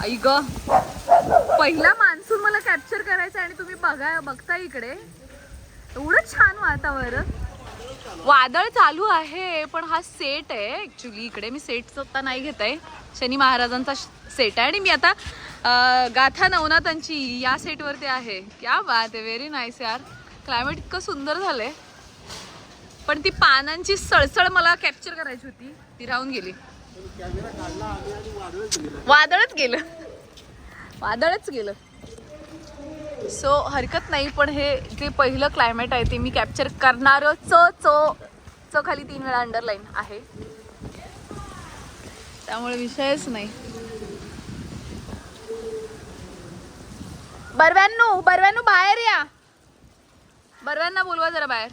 आई ग. पहिला मान्सून मला कॅप्चर करायचा आणि तुम्ही बघा बघता इकडे. एवढं छान वातावरण. वादळ चालू आहे पण हा सेट आहे. ऍक्च्युली इकडे मी सेट आता नाही घेत आहे शनी महाराजांचा सेट आहे. आणि मी आता गाथा नवनाथांची या सेटवरती आहे. क्या बात आहे. व्हेरी नाईस यार. क्लायमेट इतकं सुंदर झालंय. पण ती पानांची सळसळ मला कॅप्चर करायची होती. ती राहून गेली. वादळच गेलं. वादळच गेलं. सो हरकत नाही पण हे जे पहिलं क्लायमेट आहे ते मी कॅप्चर करणार च चो च खाली तीन वेळा अंडरलाईन आहे. त्यामुळे विषयच नाही. बरव्यांनू बरव्यांनू बाहेर या. बरव्यांना बोलवा जरा बाहेर.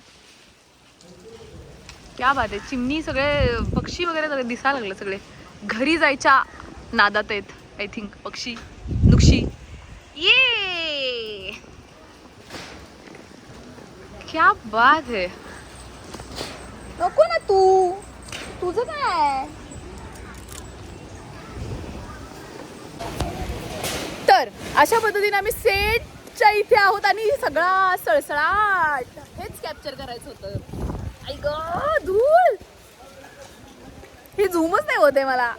क्या बात आहे. चिमणी सगळे पक्षी वगैरे सगळे दिसायला लागले सगळे. घरी जायच्या नादात आहेत आय थिंक पक्षी नुक्षी. ये! क्या बात है नको ना तू. तुझं काय तर अशा पद्धतीने आम्ही सेटच्या इथे आहोत आणि सगळा सळसळाट. हेच कॅप्चर करायचं होतं. धूळ. हे झूमच नाही होते मला.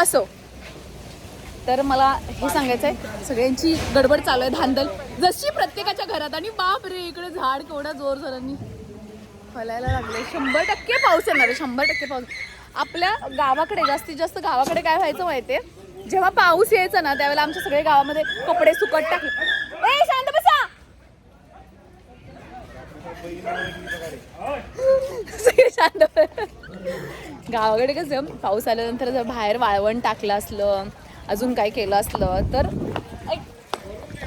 असो. तर मला हे सांगायचं आहे सगळ्यांची गडबड चालू आहे धांदल. जशी प्रत्येकाच्या घरात आणि बाप रे इकडे झाड केवढा जोर जोरांनी फलायला लागले शंभर टक्के पाऊस येणार आहे शंभर टक्के पाऊस. आपल्या गावाकडे जास्तीत जास्त गावाकडे काय व्हायचं माहितीये? जेव्हा पाऊस यायचा ना त्यावेळेला आमच्या सगळे गावामध्ये कपडे सुकट टाकले ए शांत बसा सगळे शांत. गावाकडे कसं पाऊस आल्यानंतर जर बाहेर वाळवण टाकलं असलं अजून काय केलं असलं तर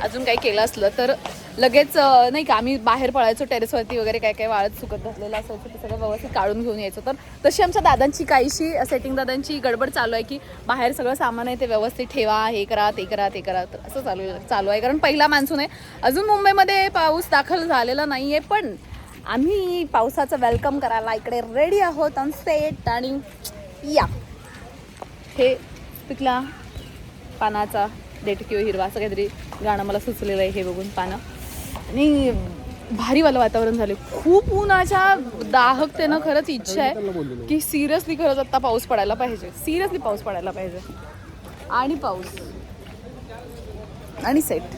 अजून काही केलं असलं तर लगेच नाही का आम्ही बाहेर पळायचो टेरेसवरती वगैरे काय काय वाळत सुकत घातलेलं असायचं ते सगळं व्यवस्थित काढून घेऊन यायचो. तर तशी आमच्या दादांची काहीशी सेटिंग दादांची गडबड चालू आहे की बाहेर सगळं सामान आहे ते व्यवस्थित ठेवा हे करा ते करा ते करा. तर असं चालू चालू आहे. कारण पहिला मान्सून आहे. अजून मुंबईमध्ये पाऊस दाखल झालेला नाही आहे पण आम्ही पावसाचं वेलकम करायला इकडे रेडी आहोत ऑन सेट आणि या. हे पिकला पानाचा देठ किंवा हिरवा असं काहीतरी गाणं मला सुचलेलं आहे हे बघून पानं. आणि भारीवालं वातावरण झाले खूप उन्हाच्या दाहकतेनं खरंच इच्छा आहे की सिरियसली खरंच आत्ता पाऊस पडायला पाहिजे. सिरियसली पाऊस पडायला पाहिजे. आणि पाऊस. आणि सेट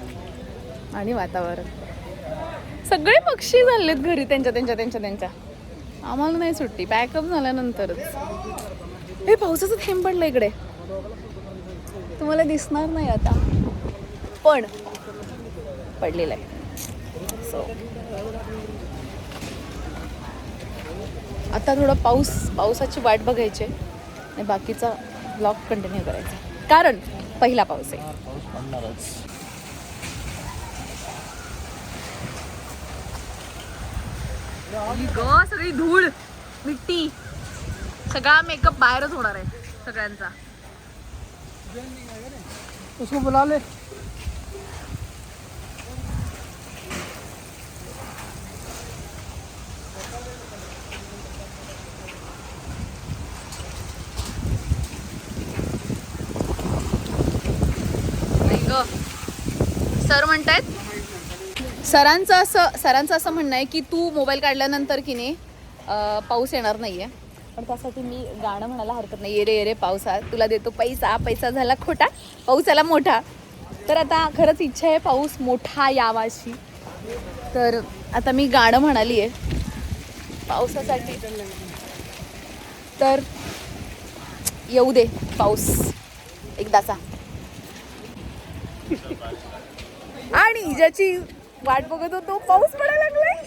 आणि वातावरण. सगळे पक्षी झालेत घरी त्यांच्या त्यांच्या त्यांच्या त्यांच्या. आम्हाला नाही सुट्टी पॅकअप झाल्यानंतरच. हे पावसाचं थेंब पडलं इकडे. तुम्हाला दिसणार नाही आता. पण पडलेलं आहे. सो आता थोडं पाऊस पावसाची वाट बघायची आहे आणि बाकीचा ब्लॉग कंटिन्यू करायचा. कारण पहिला पाऊस आहे. ग सगळी धूळ मिट्टी सगळा मेकअप बाहेरच होणार आहे सगळ्यांचा. उसको बुला ले. सर म्हणतायत सरांचं असं सरांचं असं म्हणणं आहे की तू मोबाईल काढल्यानंतर की नाही अं, पाऊस येणार नाही आहे पण त्यासाठी मी गाणं म्हणायला हरकत नाही. अरे ये रे पावसा तुला देतो पैसा. पैसा झाला खोटा पाऊस आला मोठा. तर आता खरंच इच्छा आहे पाऊस मोठा यावाशी. तर आता मी गाणं म्हणाली आहे पावसासाठी. तर येऊ दे पाऊस. एकदाचा. आणि ज्याची वाट बघत होतो. पाऊस पडायला लागलाय.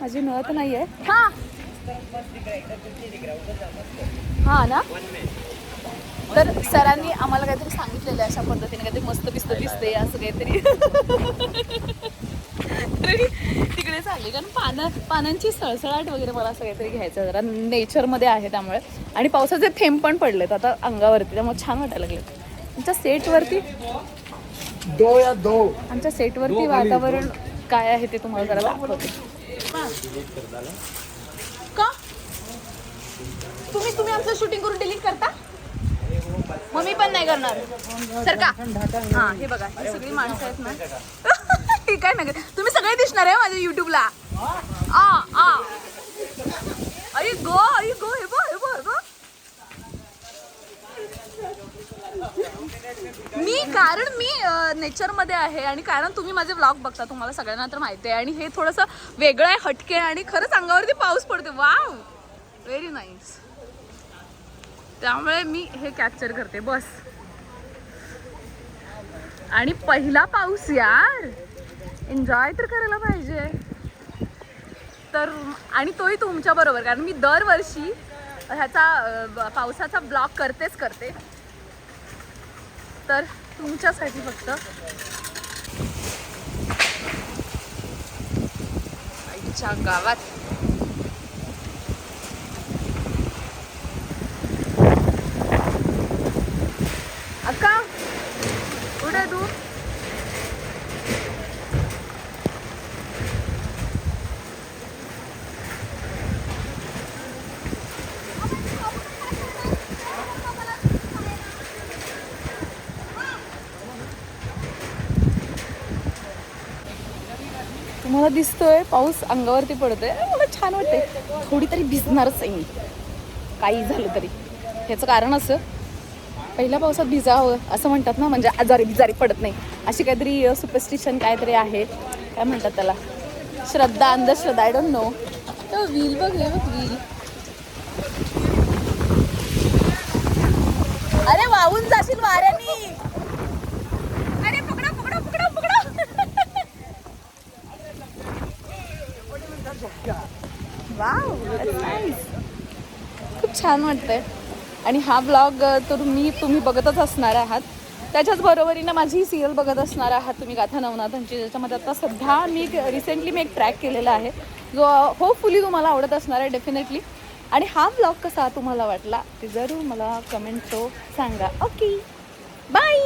माझी मिळत नाहीये. हा. हा ना? तर सरांनी आम्हाला काहीतरी सांगितलेलं आहे अशा पद्धतीने काहीतरी मस्त बिस्त दिसते असं काहीतरी. तरी तिकडे चालली कारण पानं पानांची सळसळाट वगैरे मला असं काहीतरी घ्यायचं जरा नेचरमध्ये आहे त्यामुळे. आणि पावसाचे थेंब पण पडलेत आता अंगावरती त्यामुळे छान वाटायला लागले तुमच्या सेटवरती दो या दो आमच्या सेटवरती वातावरण काय आहे ते तुम्हाला जरा दाखवते. का? तुम्ही तुम्ही आमचं शूटिंग करून डिलीट करता? मग मी पण नाही करणार. सर का? हा हे बघा ही सगळी माणसं आहेत ना. हे काय नाही तुम्ही सगळे दिसणार आहे माझ्या युट्यूबला आ आ. आई गो आई गो हे हे हे बघ मी कारण मी नेचरमध्ये आहे आणि कारण तुम्ही माझे व्लॉग बघता तुम्हाला सगळ्यांना तर माहिती आहे. आणि हे थोडंसं वेगळं आहे हटके आहे आणि खरंच अंगावरती पाऊस पडतो वाव व्हेरी नाईस त्यामुळे मी हे कॅप्चर करते. बस. आणि पहिला पाऊस यार! एन्जॉय तर करायला पाहिजे. तर आणि तोही तुमच्या बरोबर कारण मी दरवर्षी ह्याचा ब- पावसाचा ब्लॉग करतेच करते. तर तुमच्यासाठी फक्त. आईच्या गावात अक्का कुठे आहे तू मला दिसतोय पाऊस अंगावरती पडतोय. मला छान वाटतंय. थोडी तरी भिजणारच आहे मी. काही झालं तरी. ह्याचं कारण असं पहिल्या पावसात भिजावं असं म्हणतात ना म्हणजे आजारी बिजारी पडत नाही. अशी काहीतरी सुपरस्टिशन काहीतरी आहे. काय म्हणतात त्याला? श्रद्धा अंधश्रद्धा आय डोंट नो व्हील बघ हे बघ व्हील अरे वाहून जाशील वाऱ्यानी. वाव खूप छान वाटतंय. आणि हा ब्लॉग तर मी तुम्ही बघतच असणार आहात. त्याच्याच बरोबरीनं माझी ही सिरियल बघत असणार आहात तुम्ही गाथा नवनाथांची ज्याच्यामध्ये आता सध्या मी रिसेंटली मी एक ट्रॅक केलेला आहे. जो होपफुली तुम्हाला आवडत असणार आहे डेफिनेटली आणि हा ब्लॉग कसा तुम्हाला वाटला ते जरूर मला कमेंट तो सांगा. Okay bye